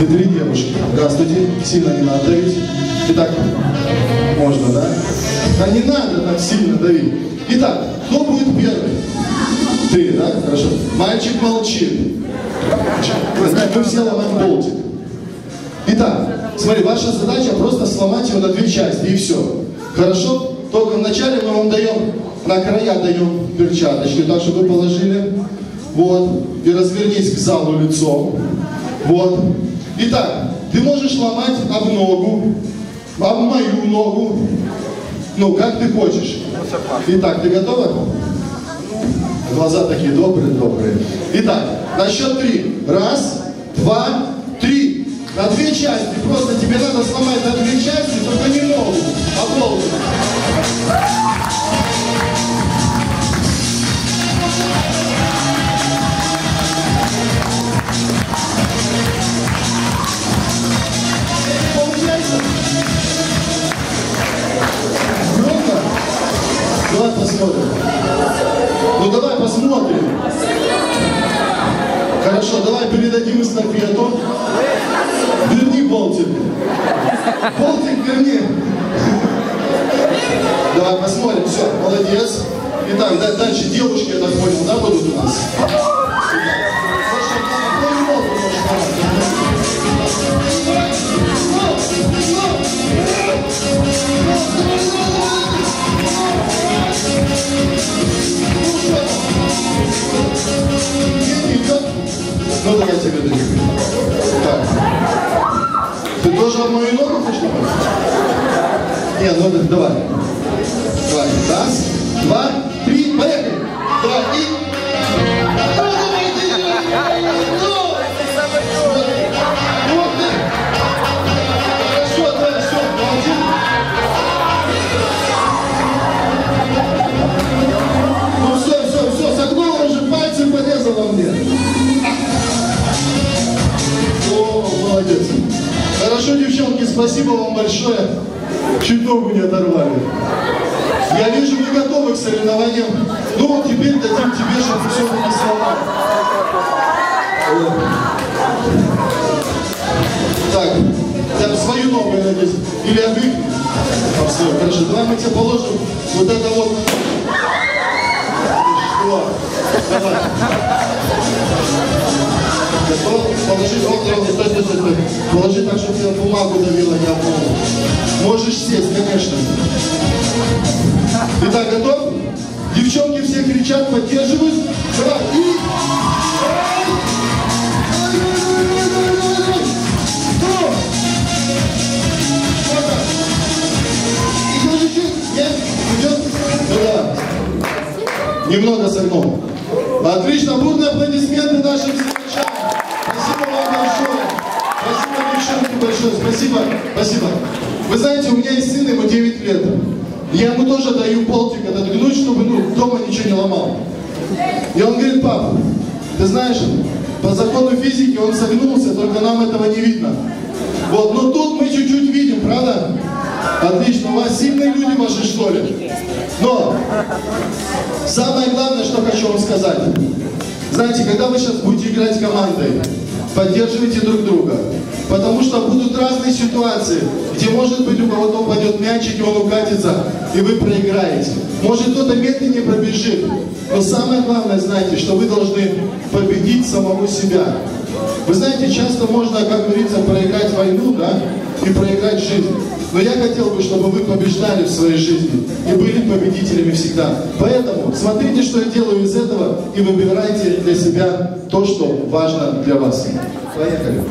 И три девушки. Здравствуйте. Сильно не надо давить. Итак, можно, да? Да не надо так сильно давить. Итак, кто будет первый? Ты, да? Хорошо. Мальчик молчит. Мы все ломаем болтик. Итак, смотри, ваша задача просто сломать его на две части и все. Хорошо? Только вначале мы вам даем, на края даем перчаточки, так, чтобы вы положили. Вот. И развернись к залу лицом. Вот. Итак, ты можешь ломать об ногу, об мою ногу. Ну, как ты хочешь. Итак, ты готова? Глаза такие добрые-добрые. Итак, на счет три. Раз, два, три. На две части. Просто тебе надо сломать на две части, только не ногу, а голову. Посмотрим. Хорошо, давай передадим эстафету. Верни болтик. Болтик верни. Давай посмотрим. Все, молодец. Итак, да- дальше девушки, я так понял, да, будут у нас? Ну, да я тебе даю. Так. Ты тоже мою ногу хочешь? Не, ну да, давай. Давай. Раз, два, спасибо вам большое. Чуть ногу не оторвали. Я вижу, вы готовы к соревнованиям. Ну вот теперь дадим тебе, чтобы все не сломал. Так, я свою ногу, я надеюсь. Или обык. Все, хорошо. Давай мы тебе положим вот это вот. Что? Давай. Готов? Положи, вот, ровно, стой. Положи так, чтобы тебя бумагу давила, не обмолвил. Можешь сесть, конечно. Итак, готов? Девчонки все кричат, поддерживают. Давай, и... Да. Немного согнул. Отлично, бурные аплодисменты нашим встречам. Спасибо вам большое. Большое. Спасибо, спасибо. Вы знаете, у меня есть сын, ему 9 лет. Я ему тоже даю полтик отодвинуть, чтобы ну, дома ничего не ломал. И он говорит, пап, ты знаешь, по закону физики он согнулся, только нам этого не видно. Вот, но тут мы чуть-чуть видим, правда? Отлично, у вас сильные люди ваши, что ли? Но самое главное, что хочу вам сказать. Знаете, когда вы сейчас будете играть командой, поддерживайте друг друга. Потому что будут разные ситуации, где, может быть, у кого-то упадет мячик, и он укатится, и вы проиграете. Может, кто-то медленнее пробежит. Но самое главное, знаете, что вы должны победить самого себя. Вы знаете, часто можно, как говорится, проиграть войну, да, и проиграть жизнь. Но я хотел бы, чтобы вы побеждали в своей жизни и были победителями всегда. Поэтому смотрите, что я делаю из этого, и выбирайте для себя то, что важно для вас. Поехали.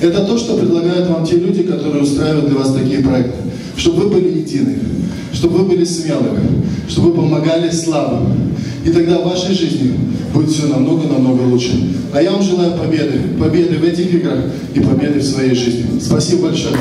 Это то, что предлагают вам те люди, которые устраивают для вас такие проекты. Чтобы вы были едины, чтобы вы были смелыми, чтобы вы помогали слабым. И тогда в вашей жизни будет все намного-намного лучше. А я вам желаю победы. Победы в этих играх и победы в своей жизни. Спасибо большое.